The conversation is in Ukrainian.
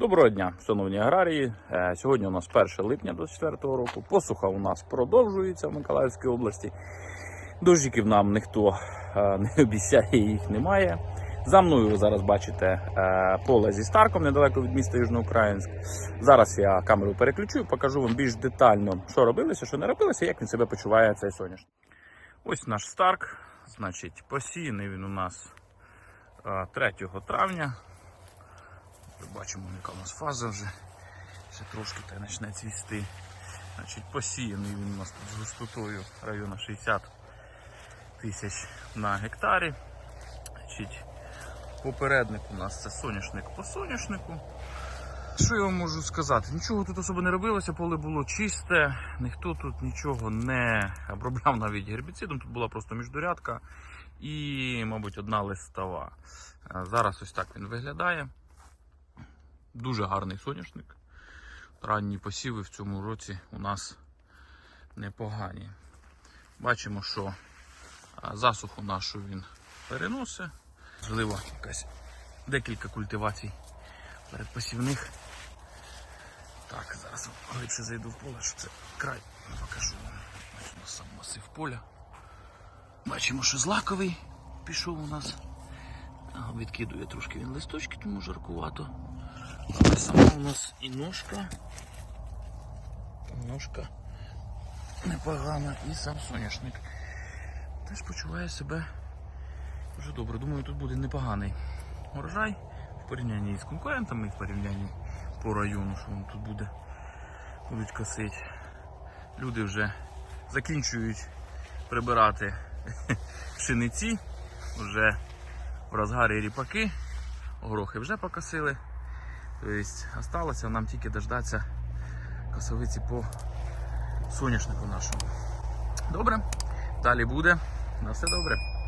Доброго дня, шановні аграрії. Е, Сьогодні у нас 1 липня 2024 року. Посуха у нас продовжується в Миколаївській області. Дощиків нам ніхто е, не обіцяє, їх немає. За мною ви зараз бачите е, поле зі Старком недалеко від міста Южноукраїнськ. Зараз я камеру переключу і покажу вам більш детально, що робилося, що не робилося, як він себе почуває цей соняшник. Ось наш Старк. Значить, посіяний він у нас е, 3 травня. Бачимо, яка у нас фаза вже. Ще трошки та почне цвісти. Значить, посіяний він у нас тут з густотою району 60 тисяч на гектарі. Значить, попередник у нас це соняшник по соняшнику. Що я вам можу сказати? Нічого тут особо не робилося, поле було чисте, ніхто тут нічого не обробляв навіть гербіцидом. Тут була просто міждорядка і, мабуть, одна листова. Зараз ось так він виглядає. Дуже гарний соняшник. Ранні посіви в цьому році у нас непогані. Бачимо, що засуху нашу він переносить. Можливо, якась декілька культивацій передпосівних. Так, зараз глибше зайду в поле, що це край покажу. Ось у нас сам масив поля. Бачимо, що злаковий пішов у нас. Відкидує трошки він листочки, тому жаркувато. Але сама у нас і ножка. Ножка непогана і сам соняшник. Теж почуває себе дуже добре. Думаю, тут буде непоганий урожай в порівнянні з конкурентами, в порівнянні по району, що він тут буде, будуть косити. Люди вже закінчують прибирати пшениці, вже в розгарі ріпаки, горохи вже покосили. Тобто осталося нам тільки дождатися косовиці по соняшнику нашому. Добре, далі буде. На все добре.